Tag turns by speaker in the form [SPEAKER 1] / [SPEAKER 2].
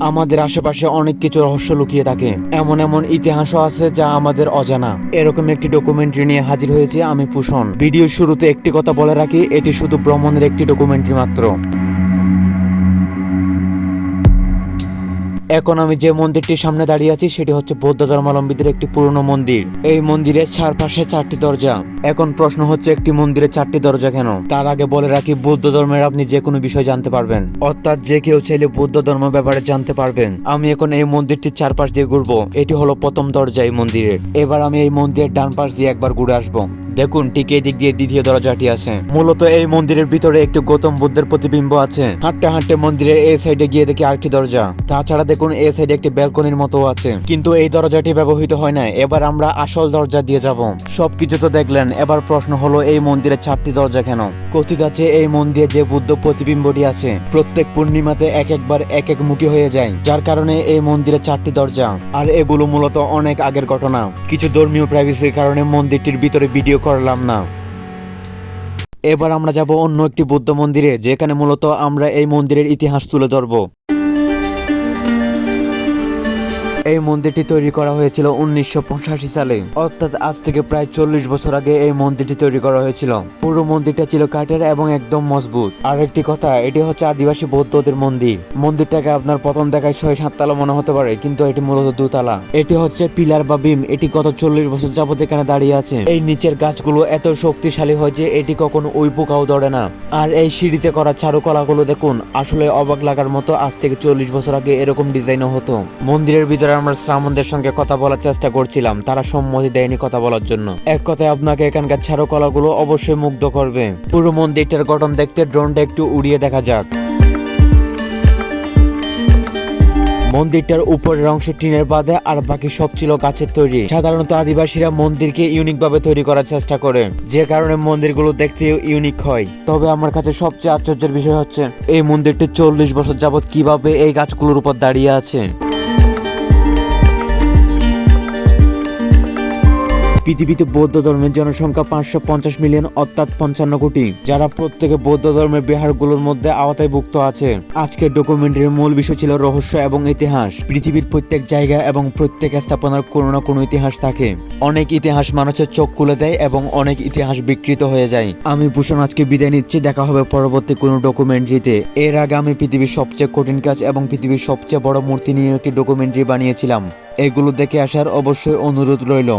[SPEAKER 1] আমাদের আশেপাশে অনেক কিছু রহস্য লুকিয়ে থাকে। এমন এমন ইতিহাসও আছে যা আমাদের অজানা। এরকম একটি ডকুমেন্টারি নিয়ে হাজির হয়েছে আমি পুষণ ভিডিওর শুরুতে একটি কথা বলে রাখি, এটি শুধু ভ্রমণের একটি ডকুমেন্টারি মাত্র। এখন আমি যে মন্দিরটির সামনে দাঁড়িয়ে আছি, সেটি হচ্ছে বৌদ্ধ ধর্মাবলম্বীদের একটি পুরনো মন্দির। এই মন্দিরের চারপাশে চারটি দরজা। এখন প্রশ্ন হচ্ছে, একটি মন্দিরে চারটি দরজা কেন? তার আগে বলে রাখি, বৌদ্ধ ধর্মের আপনি যে কোনো বিষয় জানতে পারবেন। অর্থাৎ যে কেউ চাইলে বৌদ্ধ ধর্ম ব্যাপারে জানতে পারবেন। আমি এখন এই মন্দিরটির চারপাশ দিয়ে ঘুরবো। এটি হলো প্রথম দরজা এই মন্দিরের। এবার আমি এই মন্দিরের ডান পাশ দিয়ে একবার ঘুরে আসব। দেখুন ঠিক এই দিক দিয়ে দ্বিতীয় দরজাটি আছে। মূলত এই মন্দিরের ভিতরে একটি গৌতম বুদ্ধের প্রতিবিম্ব আছে। হাঁটতে হাঁটতে মন্দিরের এই সাইডে গিয়ে দেখি আরেকটি দরজা। তাছাড়া দেখুন এই সাইডে একটি ব্যালকনির মতো আছে। কিন্তু এই দরজাটি ব্যবহৃত হয় না এবার আমরা আসল দরজা দিয়ে যাব। সবকিছু তো দেখলেন, এবার প্রশ্ন হলো, এই মন্দিরে চারটি দরজা কেন? কথিত আছে, এই মন্দিরে যে বুদ্ধ প্রতিবিম্বটি আছে, প্রত্যেক পূর্ণিমাতে এক একবার এক এক মুখী হয়ে যায়। যার কারণে এই মন্দিরে চারটি দরজা। আর এগুলো মূলত অনেক আগের ঘটনা। কিছু ধর্মীয় প্রাইভেসির কারণে মন্দিরটির ভিতরে ভিডিও করলাম না। এবার আমরা যাব অন্য একটি বৌদ্ধ মন্দিরে, যেখানে মূলত আমরা এই মন্দিরের ইতিহাস তুলে ধরব। এই মন্দিরটি তৈরি করা হয়েছিল উনিশশো সালে। অর্থাৎ আজ থেকে প্রায় চল্লিশ বছর আগে এই মন্দিরটি তৈরি করা হয়েছিল। পুরো মন্দিরটা ছিল কাঠের এবং একদম মজবুত। আর একটি কথা, এটি হচ্ছে আদিবাসী বৌদ্ধদের মন্দির। মন্দিরটাকে আপনার প্রথম দেখায় ছয় সাততলা মনে হতে পারে, কিন্তু এটি মূলত দুতলা এটি হচ্ছে পিলার বা বিম এটি গত চল্লিশ বছর যাবত এখানে দাঁড়িয়ে আছে। এই নিচের গাছগুলো এত শক্তিশালী হয় যে এটি কখনো ওই পোকাও ধরে না। আর এই সিঁড়িতে করা চারুকলাগুলো দেখুন, আসলে অবাক লাগার মতো আজ থেকে চল্লিশ বছর আগে এরকম ডিজাইনও হতো। মন্দিরের ভিতরে আমরা শ্রামণদের সঙ্গে কথা বলার চেষ্টা করছিলাম। তারা সম্মতি দেয়নি কথা বলার জন্য। এক কথায় আপনাকে এখানকার চারুকলাগুলো অবশ্যই মুগ্ধ করবে। পুরো মন্দিরটার গঠন দেখতে ড্রোনটা একটু উড়িয়ে দেখা যাক। মন্দিরটার উপরের অংশ টিনের বাঁধে আর বাকি সব ছিল গাছের তৈরি। সাধারণত আদিবাসীরা মন্দিরকে ইউনিক ভাবে তৈরি করার চেষ্টা করে। যে কারণে মন্দিরগুলো দেখতে ইউনিক হয়। তবে আমার কাছে সবচেয়ে আশ্চর্যের বিষয় হচ্ছে, এই মন্দিরটি চল্লিশ বছর যাবত কীভাবে এই গাছগুলোর উপর দাঁড়িয়ে আছে? পৃথিবীতে বৌদ্ধ ধর্মের জনসংখ্যা পাঁচশো পঞ্চাশ মিলিয়ন, অর্থাৎ পঞ্চান্ন কোটি, যারা প্রত্যেকে বৌদ্ধ ধর্মের বিহারগুলোর মধ্যে আওতায়ভুক্ত আছে। আজকের ডকুমেন্টারির মূল বিষয় ছিল রহস্য এবং ইতিহাস। পৃথিবীর প্রত্যেক জায়গা এবং প্রত্যেক স্থাপনার কোনো না কোনো ইতিহাস থাকে। অনেক ইতিহাস মানুষের চোখ খুলে দেয় এবং অনেক ইতিহাস বিকৃত হয়ে যায়। আমি ভূষণ আজকে বিদায় নিচ্ছি, দেখা হবে পরবর্তী কোনো ডকুমেন্টারিতে এর আগে আমি পৃথিবীর সবচেয়ে কঠিন কাজ এবং পৃথিবীর সবচেয়ে বড় মূর্তি নিয়ে একটি ডকুমেন্টারি বানিয়েছিলাম। এগুলো দেখে আসার অবশ্যই অনুরোধ রইল।